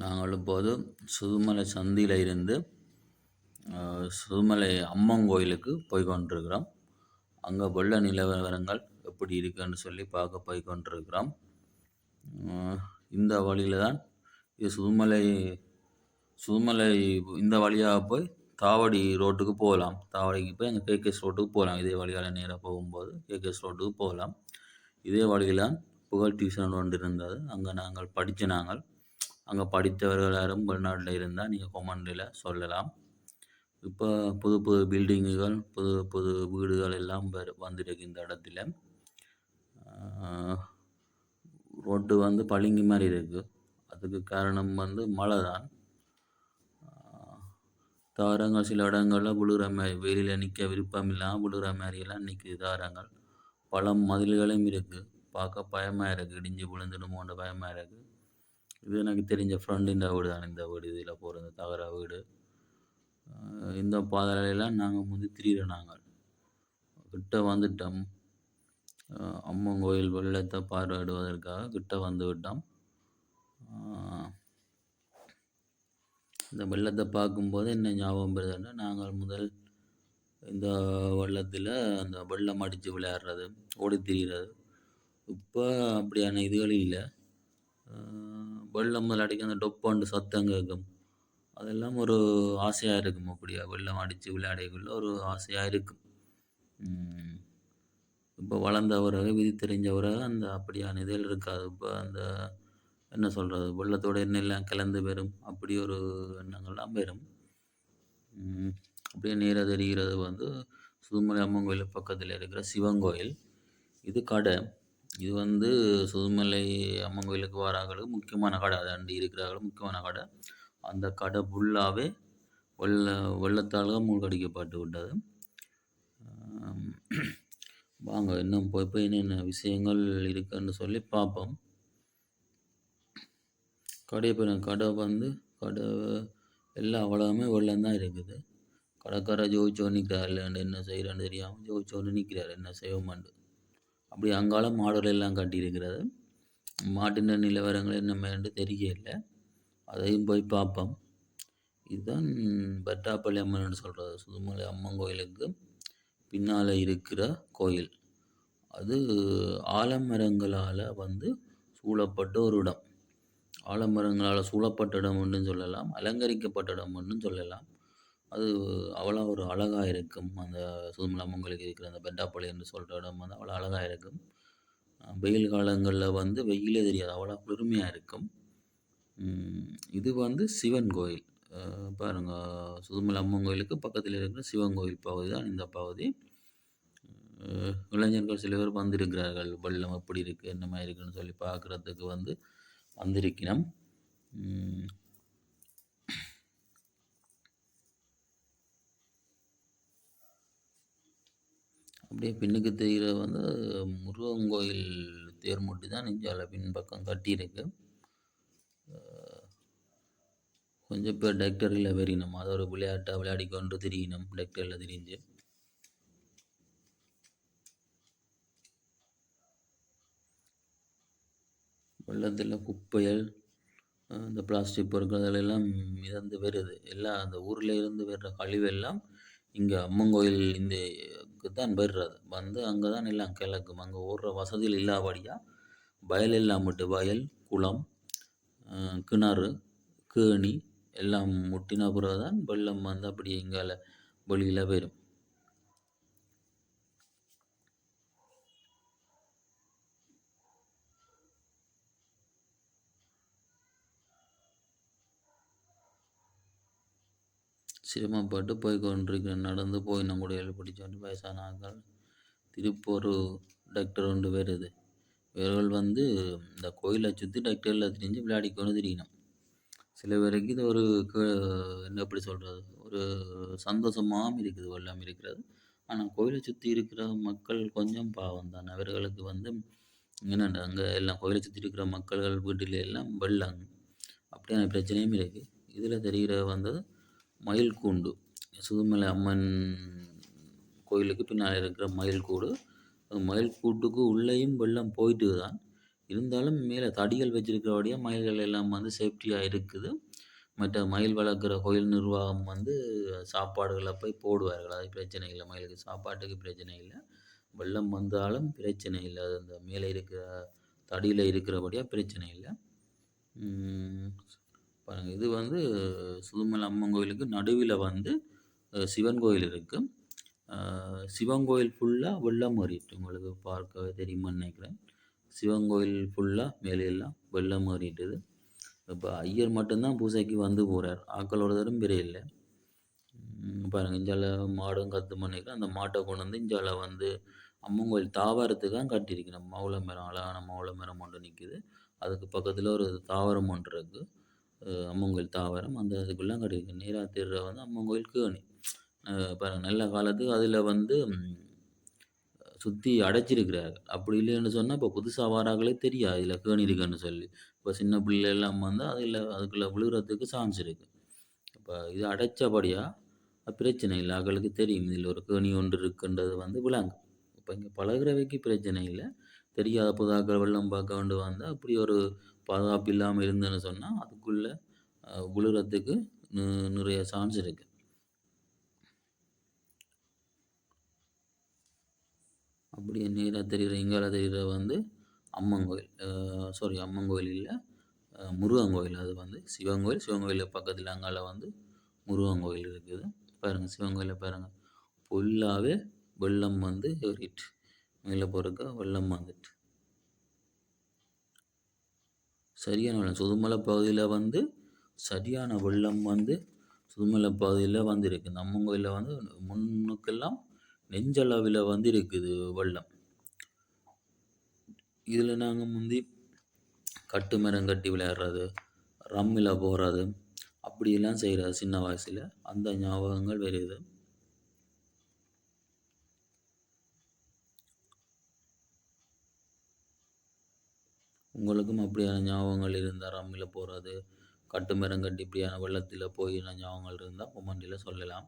நாங்கள் இப்போது சுதுமலை சந்தியில் இருந்து சுதுமலை அம்மன் கோயிலுக்கு போய் கொண்டிருக்கிறோம். அங்கே வெள்ள நிலவரங்கள் எப்படி இருக்குன்னு சொல்லி பார்க்க போய் கொண்டிருக்கிறோம். இந்த வழியில் தான் இது சுதுமலை சுதுமலை இந்த வழியாக போய் தாவடி ரோட்டுக்கு போகலாம். தாவடிக்கு போய் அங்கே கேகேஎஸ் ரோட்டுக்கு போகலாம். இதே வழியால் நேராக போகும்போது கேகேஎஸ் ரோட்டுக்கு போகலாம். இதே வழியில் புகழ் டியூஷன் ஒன்று இருந்தது. அங்கே நாங்கள் படித்த நாங்கள் அங்கே படித்தவர்கள் யாரும் வெளிநாட்டில் இருந்தால் நீங்கள் கொமண்டில் சொல்லலாம். இப்போ புது புது பில்டிங்குகள் புது புது வீடுகள் எல்லாம் வந்துருக்கு இந்த இடத்துல ரோட்டு வந்து பளிங்கு மாதிரி இருக்குது அதுக்கு காரணம் வந்து மழை தான் தாரங்கள் சில இடங்களில் விழுகிற மாதிரி வெயிலில் நிற்க விருப்பம் இல்லாமல் விழுகிற மாதிரியெல்லாம் நிற்குது தாரங்கள் பல மதில்களும் இருக்குது பார்க்க பயமாக இருக்குது இடிஞ்சு விழுந்துடுமோன்ற பயமாக இருக்குது இது எனக்கு தெரிஞ்ச ஃப்ரெண்டுன்ற வீடு தான். இந்த வீடு இதில் போகிறது தகர வீடு. இந்த பாதையிலலாம் நாங்கள் வந்து திரியிற நாங்கள் கிட்ட வந்துட்டோம். அம்மன் கோயில் வெள்ளத்தை பார்வையிடுவதற்காக கிட்ட வந்து விட்டோம். இந்த வெள்ளத்தை பார்க்கும்போது என்ன ஞாபகம் வருதுன்னா நாங்கள் முதல் இந்த வெள்ளத்தில் அந்த வெள்ளம் அடித்து விளையாடுறது ஓடி திரிகிறது இப்போ அப்படியான இதுகள் இல்லை. வெள்ளம் அடிக்க அந்த டொப்பாண்டு சத்தம் கேட்கும் அதெல்லாம் ஒரு ஆசையாக இருக்கும் அப்படியா? வெள்ளம் அடித்து விளையாடைக்குள்ள ஒரு ஆசையாக இருக்கும். இப்போ வளர்ந்தவராக விதி தெரிஞ்சவராக அந்த அப்படியான இதில் இருக்காது. இப்போ அந்த என்ன சொல்கிறது வெள்ளத்தோட எண்ணெயெல்லாம் கலந்து வரும் அப்படி ஒரு எண்ணங்கள்லாம் வரும் அப்படியே நேராக தெரிகிறது வந்து சுதுமலை அம்மன் கோயில் பக்கத்தில் இருக்கிற சிவன் கோயில். இது கடை. இது வந்து சுதுமலை அம்மன் கோயிலுக்கு வராங்களுக்கு முக்கியமான கடை. அதாண்டி இருக்கிறார்களும் முக்கியமான கடை. அந்த கடை ஃபுல்லாகவே வெள்ள வெள்ளத்தால் மூழ்கடிக்கப்பட்டு விட்டது. வாங்க இன்னும் போய் போய் என்னென்ன விஷயங்கள் இருக்குன்னு சொல்லி பார்ப்போம். கடையை போய் கடை வந்து கடை எல்லா அவ்வளோவுமே வெள்ளம் தான் இருக்குது. கடைக்காரர் ஜோதிச்சோன்னு நிற்கிறார் இல்லை என்ன செய்கிறான்னு தெரியாமல் ஜோதிச்சோன்னு நிற்கிறார் என்ன செய்வோமாண்டு. அப்படி அங்கால மாடுகள் எல்லாம் கட்டியிருக்கிறது. மாட்டின் நிலவரங்கள் என்று தெரியல அதையும் போய் பார்ப்போம். இதுதான் பட்டாப்பள்ளி அம்மன் சொல்கிறது சுதுமலை அம்மன் கோயிலுக்கு பின்னால் இருக்கிற கோயில். அது ஆலமரங்களால் வந்து சூழப்பட்ட ஒரு இடம். ஆலமரங்களால் சூழப்பட்ட இடம் ஒன்றும் சொல்லலாம். அலங்கரிக்கப்பட்ட இடம் ஒன்றுன்னு சொல்லலாம். அது அவ்வளோ ஒரு அழகாக இருக்கும். அந்த சுதுமலை அம்மன் இருக்கிற அந்த பெண்டாப்பள்ளி என்று சொல்கிற இடம் வந்து அவ்வளோ அழகாக இருக்கும். வெயில் காலங்களில் வந்து வெயிலே தெரியாது. அவ்வளோ குளிர்மையாக இருக்கும். இது வந்து சிவன் கோயில். பாருங்கள் சுதுமலை அம்மன் கோயிலுக்கு பக்கத்தில் இருக்கிற சிவன் கோயில் பகுதி தான் இந்த பகுதி. இளைஞர்கள் சில பேர் வந்திருக்கிறார்கள். வெள்ளம் எப்படி இருக்குது என்ன மாதிரி இருக்குன்னு சொல்லி பார்க்குறதுக்கு வந்து வந்திருக்கிறோம் அப்படியே பின்னுக்கு தெரிகிற வந்து முருகன் கோயில் தேர் மூட்டி தான் நெஞ்சால பின்பக்கம் கட்டியிருக்கு. கொஞ்சம் பேர் டெக்டரில் வெறினோம் அதை ஒரு விளையாட்டாக விளையாடி கொண்டு திரியணும். டெக்டரில் திரிஞ்சு. வெள்ளத்தில் குப்பைகள் இந்த பிளாஸ்டிக் பொருட்கள் அதெல்லாம் மிதந்து வருது. எல்லாம் அந்த ஊரில் இருந்து வர்ற கழிவெல்லாம் இங்கே அம்மன் கோயில் இந்த தான் பெறுறது வந்து அங்கே தான் எல்லாம் கிழக்கும் அங்கே ஓடுற வசதிகள் இல்லாதபடியாக வயல் எல்லாம் விட்டு வயல் குளம் கிணறு கேணி எல்லாம் முட்டின பிறகு தான் வெள்ளம் வந்து அப்படி எங்கால வெளியில் வரும் சிரமப்பட்டு போய் கொண்டிருக்கிறேன் நடந்து போய் நம்ம கூட பிடிச்சோண்டு வயசான ஆட்கள் திருப்பூர் டாக்டர் ரெண்டு பேர் இது இவர்கள் வந்து இந்த கோயிலை சுற்றி டாக்டரில் திரிஞ்சு விளையாடிக்கொண்டு திரியணும் சில பேருக்கு இது ஒரு என்ன எப்படி சொல்கிறது ஒரு சந்தோஷமாகவும் இருக்குது எல்லாம் இருக்கிறது. ஆனால் கோயிலை சுற்றி இருக்கிற மக்கள் கொஞ்சம் பாவம் தான். அவர்களுக்கு வந்து என்னென்ன அங்கே எல்லாம் கோயிலை சுற்றி இருக்கிற மக்கள்கள் வீட்டில் எல்லாம் வெள்ளம் அப்படியான பிரச்சனையும் இருக்குது இதில் தெரிகிற வந்தது மயில் கூண்டு சுதுமலை அம்மன் கோயிலுக்கு பின்னால் இருக்கிற மயில் கூடு மயில் கூட்டுக்கு உள்ளேயும் வெள்ளம் போயிட்டு தான் இருந்தாலும் மேலே தடிகள் வச்சிருக்கிறபடியா மயில்கள் எல்லாம் வந்து சேஃப்டியாக இருக்குது. மற்ற மயில் வளர்க்குற கோயில் நிர்வாகம் வந்து சாப்பாடுகளை போய் போடுவார்கள். அது பிரச்சனை இல்லை. மயிலுக்கு சாப்பாட்டுக்கு பிரச்சனை இல்லை. வெள்ளம் வந்தாலும் பிரச்சனை இல்லை. அது அந்த மேலே இருக்கிற தடியில் இருக்கிறபடியாக பிரச்சனை இல்லை. பாருங்கள் இது வந்து சுதுமலை அம்மன் கோயிலுக்கு நடுவில் வந்து சிவன் கோயில் இருக்குது சிவன் கோயில் ஃபுல்லாக வெள்ளம் மாறிட்டு உங்களுக்கு பார்க்கவே தெரியுமான்னு நினைக்கிறேன். சிவன் கோயில் ஃபுல்லாக மேலே எல்லாம் வெள்ளம் மாறிட்டுது இப்போ ஐயர் மட்டும்தான் பூஜைக்கு வந்து போகிறார் ஆக்களோட தரும் பெரிய இல்லை. பாருங்கள் இஞ்சால மாடும் கத்து பண்ணிக்கிறேன் அந்த மாட்டை கொண்டு வந்து இஞ்சால வந்து அம்மன் கோயில் தாவரத்துக்கு தான் கட்டியிருக்கிறேன் மௌள மரம் அழகான மௌள மரம் ஒன்று நிற்கிது அதுக்கு பக்கத்தில் ஒரு தாவரம் ஒன்று இருக்குது அம்மன் கோயில் தாவரம் அந்த இதுக்குள்ளே கட்டியிருக்கு திருற வந்து அம்மன் கோயில் கேணி. அஹ் நல்ல காலத்துக்கு அதில் வந்து சுற்றி அடைச்சிருக்கிறார்கள் அப்படி இல்லைன்னு சொன்னால் இப்போ புதுசாக வாராங்களே தெரியாது இதில் கேணி இருக்குன்னு சொல்லி. இப்போ சின்ன பிள்ளை எல்லாம் வந்து அதில் அதுக்குள்ளே விழுகிறதுக்கு சான்ஸ் இருக்குது இப்போ இது அடைச்சபடியாக பிரச்சனை இல்லை. அவங்களுக்கு தெரியும் இதில் ஒரு கேணி ஒன்று இருக்குன்றது வந்து விளாங்கு இப்போ இங்கே பழகுறவைக்கு பிரச்சனை இல்லை. தெரியாத புதாக்கள் வெள்ளம் பார்க்க வேண்டு வந்தால் அப்படி ஒரு பாதுகாப்பு இல்லாமல் இருந்ததுன்னு சொன்னால் அதுக்குள்ளே விழுறதுக்கு நிறைய சான்ஸ் இருக்குது அப்படியே நேராக தெரிகிற இங்கால தெரிகிற வந்து அம்மன் கோயில். சாரி அம்மன் கோயில் இல்லை முருகன் கோயில். அது வந்து சிவன் கோயில். சிவன் கோயில் பக்கத்தில் அங்கால வந்து முருகன் கோயில் இருக்குது. பாருங்கள் சிவன் கோயிலை பாருங்கள் ஃபுல்லாகவே வெள்ளம் வந்து ஏறிட்டு மேலே போகிறக்க வெள்ளம் வந்துட்டு. சரியான வெள்ளம். சுதுமலை பகுதியில் வந்து சரியான வெள்ளம் வந்து சுதுமலை பகுதியில் வந்து இருக்குது நம்ம கோயிலில் வந்து முன்னுக்கெல்லாம் நெஞ்சளவில் வந்து இருக்குது வெள்ளம். இதில் நாங்கள் முந்தி கட்டு மரம் கட்டி விளையாடுறது ரம்மில் போகிறது அப்படியெல்லாம் செய்கிறது சின்ன வயசில். அந்த ஞாபகங்கள் வருது உங்களுக்கும் அப்படியான ஞாபகங்கள் இருந்தால் ரம்மில் போகிறது கட்டுமரம் கட்டி இப்படியான வெள்ளத்தில் போயின ஞாபகங்கள் இருந்தால் கொமெண்டில் சொல்லலாம்.